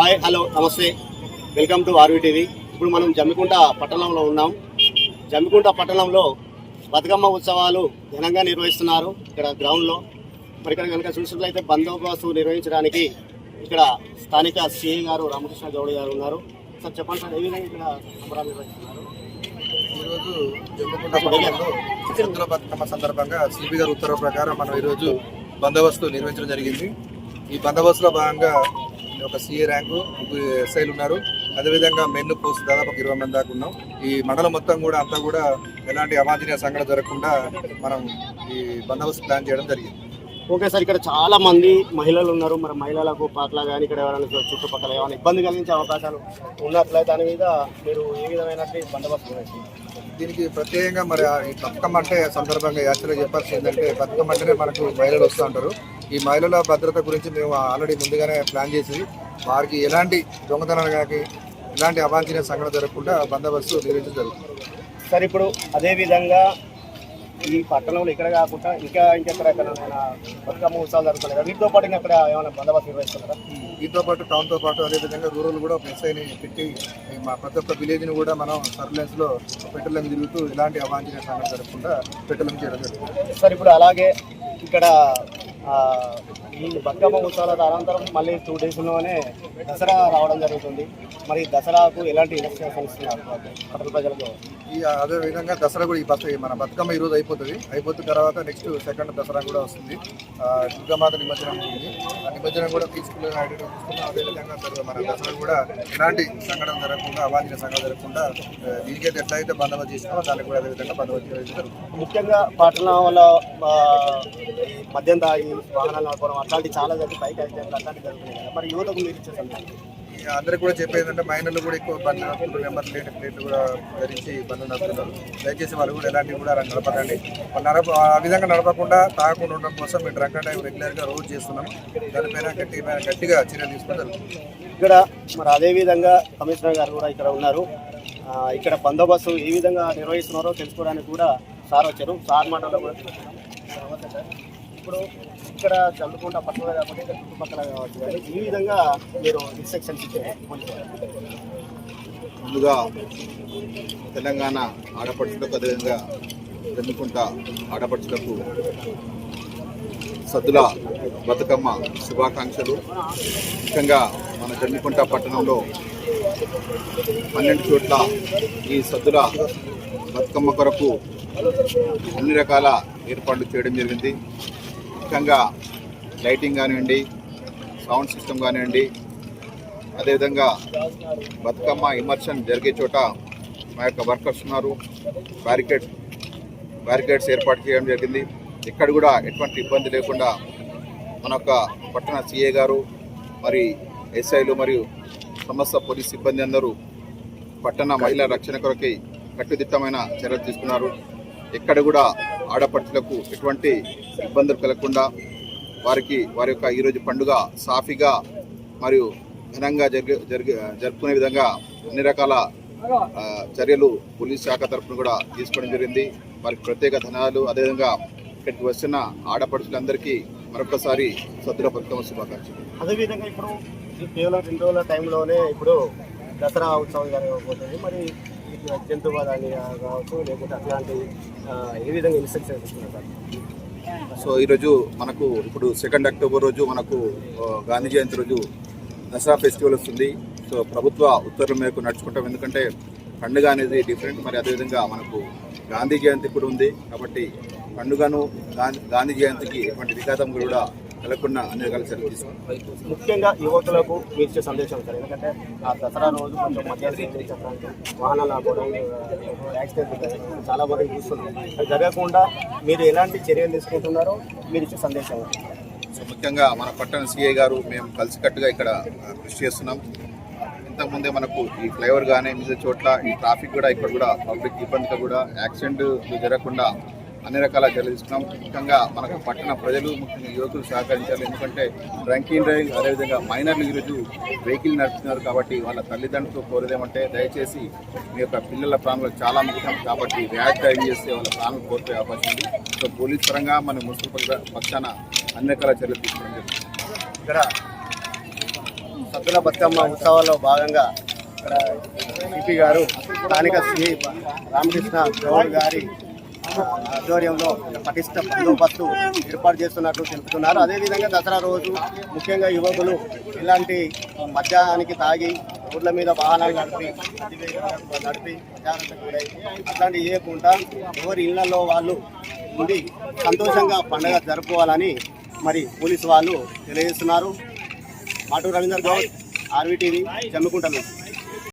Hi hello నమస్తే. Welcome to R V TV. ఇప్పుడు మనం జమ్మికుంట పట్టణంలో ఉన్నాం. జమ్మికుంట పట్టణంలో బతుకమ్మ ఉత్సవాలు ఘనంగా నిర్వహిస్తున్నారు ఇక్కడ గ్రౌండ్లో. మరి ఇక్కడ కనుక చూసినట్లయితే బందోబస్తు నిర్వహించడానికి ఇక్కడ స్థానిక సిఐ గారు రామకృష్ణ గౌడ్ గారు ఉన్నారు. సార్ చెప్పండి సార్ ఏ విధంగా ఇక్కడ సంబరాలు నిర్వహిస్తున్నారు? ఈరోజు జమ్మికుంట పట్టణంలో సద్దుల బతుకమ్మ సందర్భంగా సిబి గారు ఉత్తర్వు ప్రకారం మనం ఈరోజు బందోబస్తు నిర్వహించడం జరిగింది. ఈ బందోబస్తులో భాగంగా ఒక సిఏ ర్యాంకు ముగ్గురు ఎస్ఐలు ఉన్నారు. అదేవిధంగా మెన్ను పోస్ట్ దాదాపు ఒక ఇరవై మంది దాకా ఉన్నాం. ఈ మండలం మొత్తం కూడా అంతా కూడా ఎలాంటి అవాంఛనీయ సంఘటన జరగకుండా మనం ఈ బందోబస్తు ప్లాన్ చేయడం జరిగింది. ఓకే సార్ ఇక్కడ చాలా మంది మహిళలు ఉన్నారు. మరి మహిళలకు పట్ల కానీ ఇక్కడ ఎవరైనా చుట్టుపక్కల ఏమైనా ఇబ్బంది కలిగించే అవకాశాలు ఉన్నట్లయితే దాని మీద మీరు ఏ విధమైన బందోబస్తు దీనికి ప్రత్యేకంగా మరి ఈ బతుకమ్మ అంటే సందర్భంగా యాక్చువల్గా చెప్పాల్సి ఏంటంటే బతుకమ్మ అంటేనే మనకు మహిళలు వస్తూ ఉంటారు. ఈ మహిళల భద్రత గురించి మేము ఆల్రెడీ ముందుగానే ప్లాన్ చేసి వారికి ఎలాంటి దొంగతనాలు కానీ ఎలాంటి అవాంఛనీయ సంఘటన జరగకుండా బందోబస్తు నిర్వహించడం జరుగుతుంది. సార్ ఇప్పుడు అదేవిధంగా ఈ పట్టణంలో ఇక్కడ కాకుండా ఇంకా ఇంకెక్కడ బతుకమ్మ ఉత్సవాలు జరుగుతున్నాయి కదా? వీటితో పాటు ఇంకా అక్కడ ఏమైనా బందోబస్తు నిర్వహిస్తున్నారా? దీంతో పాటు టౌన్తో పాటు అదేవిధంగా రూరల్ కూడా ఒక ఎస్ఐని పెట్టి మా ప్రతి ఒక్క విలేజ్ని కూడా మనం సర్వేలెన్స్లో పెట్రోలింగ్ తిరుగుతూ ఎలాంటి అవాంఛనీయ సంఘటన జరగకుండా పెట్రోలింగ్ చేయడం జరుగుతుంది. సార్ ఇప్పుడు అలాగే ఇక్కడ ఈ బతుకమ్మ ఉత్సవాల అనంతరం మళ్ళీ టూ డేస్లోనే దసరా రావడం జరుగుతుంది. మరి దసరాకు ఎలాంటి ఇన్వెస్టిగేషన్ ఇస్తున్నారు పట్టణ ప్రజలకు? ఈ అదే విధంగా దసరా కూడా ఈ బత్ మన బతుకమ్మ ఈ రోజు అయిపోతుంది. అయిపోతున్న తర్వాత నెక్స్ట్ సెకండ్ దసరా కూడా వస్తుంది. దుర్గామాత నిమజ్జనం ఉంది. ఆ నిమజ్జనం కూడా పీస్ఫుల్ తీసుకున్నాం అదేవిధంగా మన దసరా కూడా ఎలాంటి సంఘటన జరగకుండా అవాంఛనీయ సంఘటన జరగకుండా దీనికైతే ఎట్లయితే బందోబస్తు చేసినామో దానికి కూడా అదేవిధంగా బందోబస్తు చేయడం జరుగుతుంది. ముఖ్యంగా పట్టణంలో ఈ మద్యం తాగి వాహనాలు నడపడం అట్లాంటి చాలా జరిగి బైక్ యాక్సిడెంట్లు అట్లాంటివి జరుగుతున్నాయి కదా. మరి యువతకు మీరు ఇచ్చే సందేశం అందరికి కూడా చెప్పేది ఏంటంటే మైనర్లు కూడా ఎక్కువ బండి నడుపుతున్నారు. నెంబర్ ప్లేట్ ప్లేట్లు కూడా ధరించి బండ్లు నడుపుతున్నారు. దయచేసి వాళ్ళు కూడా ఎలాంటివి కూడా నడపకండి. వాళ్ళు నడప ఆ విధంగా నడపకుండా తాగకుండా ఉండడం కోసం మేము డ్రంక్ అండ్ డ్రైవ్ రెగ్యులర్గా రోజు చేస్తున్నాం దానిపైన గట్టి గట్టిగా చర్యలు జరుగుతుంది ఇక్కడ మరి అదే విధంగా కమిషనర్ గారు కూడా ఇక్కడ ఉన్నారు. ఇక్కడ బందోబస్తు ఏ విధంగా నిర్వహిస్తున్నారో తెలుసుకోవడానికి కూడా సార్ వచ్చారు. సార్ మాటల్లో కూడా. ఇప్పుడు ఇక్కడ చదువుకుంటా పక్కన కాబట్టి ఇక్కడ చుట్టుపక్కల కావచ్చు. కానీ ఈ విధంగా మీరు ఇన్స్ట్రక్షన్స్ ఇచ్చే ముందుగా తెలంగాణ ఆడపడుచులకు అదేవిధంగా జమ్మికుంట ఆడపడుచులకు సద్దుల బతుకమ్మ శుభాకాంక్షలు. ముఖ్యంగా మన జమ్మికుంట పట్టణంలో పన్నెండు చోట్ల ఈ సద్దుల బతుకమ్మ కొరకు అన్ని రకాల ఏర్పాట్లు చేయడం జరిగింది. ముఖ్యంగా లైటింగ్ కానివ్వండి సౌండ్ సిస్టమ్ కానివ్వండి అదేవిధంగా బతుకమ్మ ఇమర్షన్ జరిగే చోట మా యొక్క వర్కర్స్ ఉన్నారు. బ్యారికేడ్ బ్యారికేడ్స్ ఏర్పాటు చేయడం జరిగింది. ఇక్కడ కూడా ఎటువంటి ఇబ్బంది లేకుండా మన యొక్క పట్టణ సిఏ గారు మరి ఎస్ఐలు మరియు సమస్త పోలీస్ సిబ్బంది అందరూ పట్టణ మహిళా రక్షణ కొరకై కట్టుదిట్టమైన చర్యలు తీసుకున్నారు. ఎక్కడ కూడా ఆడపడుచులకు ఎటువంటి ఇబ్బందులు కలగకుండా వారికి వారి యొక్క ఈరోజు పండుగ సాఫీగా మరియు ఘనంగా జరిగే జరిగే జరుపుకునే విధంగా అన్ని రకాల చర్యలు పోలీస్ శాఖ తరఫున కూడా తీసుకోవడం జరిగింది. వారికి ప్రత్యేక ధనాలు అదేవిధంగా ఇక్కడికి వస్తున్న ఆడపడుచులందరికీ మరొకసారి సద్దుల బతుకమ్మ శుభాకాంక్షలు. అదేవిధంగా ఇప్పుడు కేవలం రెండు రోజుల టైంలోనే ఇప్పుడు దసరా ఉత్సవం జరగబోతుంది మరి జంతు వధాన్ని కావచ్చు లేకుంటే అట్లాంటి ఏ విధంగా ఇన్స్ట్రక్షన్స్ ఇస్తున్నారు సో ఈరోజు మనకు ఇప్పుడు సెకండ్ అక్టోబర్ రోజు మనకు గాంధీ జయంతి రోజు దసరా ఫెస్టివల్ వస్తుంది. సో ప్రభుత్వ ఉత్తర్వుల మేరకు నడుచుకుంటాం. ఎందుకంటే పండుగ అనేది డిఫరెంట్ మరి అదేవిధంగా మనకు గాంధీ జయంతి కూడా ఉంది. కాబట్టి పండుగను గాంధీ గాంధీ జయంతికి ఎటువంటి విఘాతం కూడా కలగకుండా అన్ని రకాల చర్యలు తీసుకుంటాం ముఖ్యంగా యువకులకు మీరు ఇచ్చే సందేశం సార్. ఎందుకంటే ఆ దసరా రోజు కొంచెం మధ్యాహ్నం వాహనాలు ఆపడం యాక్సిడెంట్ చాలా మంది చూస్తున్నాం. అది జరగకుండా మీరు ఎలాంటి చర్యలు తీసుకుంటున్నారో మీరు ఇచ్చే సందేశం సో ముఖ్యంగా మన పట్టణ సిఐ గారు మేము కలిసికట్టుగా ఇక్కడ కృషి చేస్తున్నాం. ఇంతకుముందే మనకు ఈ ఫ్లైఓవర్ కానీ మిగతా చోట్ల ఈ ట్రాఫిక్ కూడా ఇక్కడ కూడా పబ్లిక్ ఇబ్బందిగా కూడా. యాక్సిడెంట్ జరగకుండా అన్ని రకాల చర్యలు తీసుకున్నాం. ముఖ్యంగా మనకు పట్టణ ప్రజలు ముఖ్యంగా యువకులు సహకరించాలి. ఎందుకంటే డ్రంకింగ్ డ్రైవింగ్ అదేవిధంగా మైనర్లు ఈరోజు వెహికల్ నడుపుతున్నారు కాబట్టి వాళ్ళ తల్లిదండ్రులతో కోరేదేమంటే దయచేసి మీ యొక్క పిల్లల ప్రాణాలు చాలా ముఖ్యం కాబట్టి ర్యాష్ డ్రైవింగ్ చేస్తే వాళ్ళ ప్రాణాలు కోల్పోయే అవకాశం ఉంది. సో పోలీస్ పరంగా మన మున్సిపల్ పక్షాన అన్ని రకాల చర్యలు తీసుకోవడం జరుగుతుంది. ఇక్కడ సత్తుల సద్దుల బతుకమ్మ ఉత్సవాల్లో భాగంగా ఇక్కడ సిపి గారు స్థానిక శ్రీ రామకృష్ణ గౌడ్ గారి ఆధ్వర్యంలో పటిష్ట బందోబస్తు ఏర్పాటు చేస్తున్నట్లు తెలుపుతున్నారు. అదేవిధంగా దసరా రోజు ముఖ్యంగా యువకులు ఇలాంటి మద్యానికి తాగి రోడ్ల మీద వాహనాలు నడిపి నడిపి అట్లాంటివి చేయకుండా ఎవరి ఇళ్ళలో వాళ్ళు ఉండి సంతోషంగా పండగ జరుపుకోవాలని మరి పోలీసు వాళ్ళు తెలియజేస్తున్నారు. మాటూరు రవీంద్ర గౌడ్ ఆర్వీటీవీ జమ్మికుంట